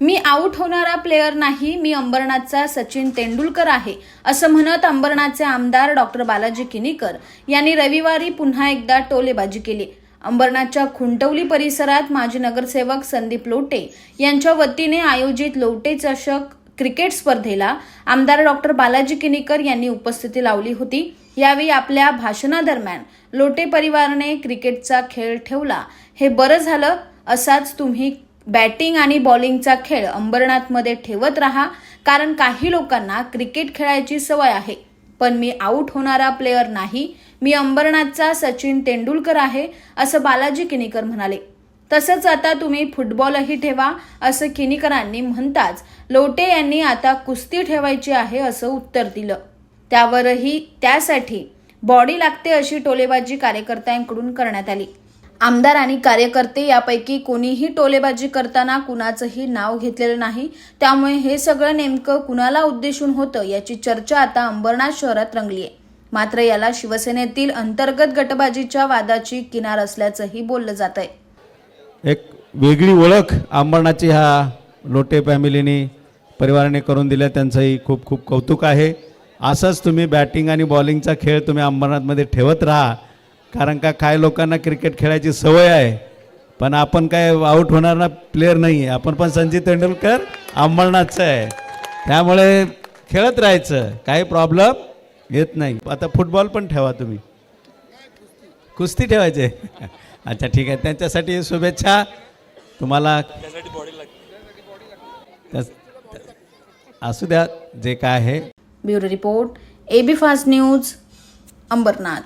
मी out होणारा player नाही मी अंबरनाथचा सचिन तेंडुलकर आहे असं म्हणत अंबरनाथचे आमदार डॉक्टर बालाजी किनीकर यांनी रविवारी पुन्हा एकदा टोलेबाजी केली. अंबरनाथच्या खुंटवली परिसरात माजी नगरसेवक संदीप लोटे यांच्या वतीने आयोजित लोटे चषक क्रिकेट स्पर्धेला आमदार डॉक्टर बालाजी किनीकर यांनी उपस्थिती लावली होती. यावेळी आपल्या भाषणादरम्यान लोटे परिवाराने क्रिकेटचा खेळ ठेवला. हे बरं झालं असाच तुम्ही बॅटिंग आणि बॉलिंगचा खेळ अंबरनाथमध्ये ठेवत राहा कारण काही लोकांना क्रिकेट खेळायची सवय आहे. पण मी आऊट होणारा प्लेअर नाही. मी अंबरनाथचा सचिन तेंडुलकर आहे असं बालाजी किनीकर म्हणाले. तसंच आता तुम्ही फुटबॉलही ठेवा असं किनीकरांनी म्हणताच लोटे यांनी आता कुस्ती ठेवायची आहे असं उत्तर दिलं. त्यावरही त्यासाठी बॉडी लागते अशी टोलेबाजी कार्यकर्त्यांकडून करण्यात आली. आमदार आणि कार्यकर्ते यापैकी कोणीही टोलेबाजी करताना कुणाचंही नाव घेतलेलं नाही. त्यामुळे हे सगळं नेमकं कुणाला उद्देशून होतं याची चर्चा आता अंबरनाथ शहरात रंगली आहे मात्र याला शिवसेनेतील अंतर्गत गटबाजीच्या वादाची किनार असल्याचंही बोललं जात आहे एक वेगळी ओळख अंबरनाथची ह्या लोटे फॅमिलीने परिवाराने करून दिल्या त्यांचंही खूप खूप कौतुक आहे. असंच तुम्ही बॅटिंग आणि बॉलिंगचा खेळ तुम्ही अंबरनाथमध्ये ठेवत राहा. कारण का काय लोकांना क्रिकेट खेळायची सवय आहे पण आपण काय आऊट ना प्लेअर नाही आहे आपण पण संजीत तेंडुलकर अंबरनाथचं आहे. त्यामुळे खेळत राहायचं काही प्रॉब्लेम येत नाही. आता फुटबॉल पण ठेवा तुम्ही. कुस्ती ठेवायचे. अच्छा ठीक आहे. त्यांच्यासाठी शुभेच्छा. तुम्हाला असू द्या जे काय आहे. Bureau report AB fast news Ambernath.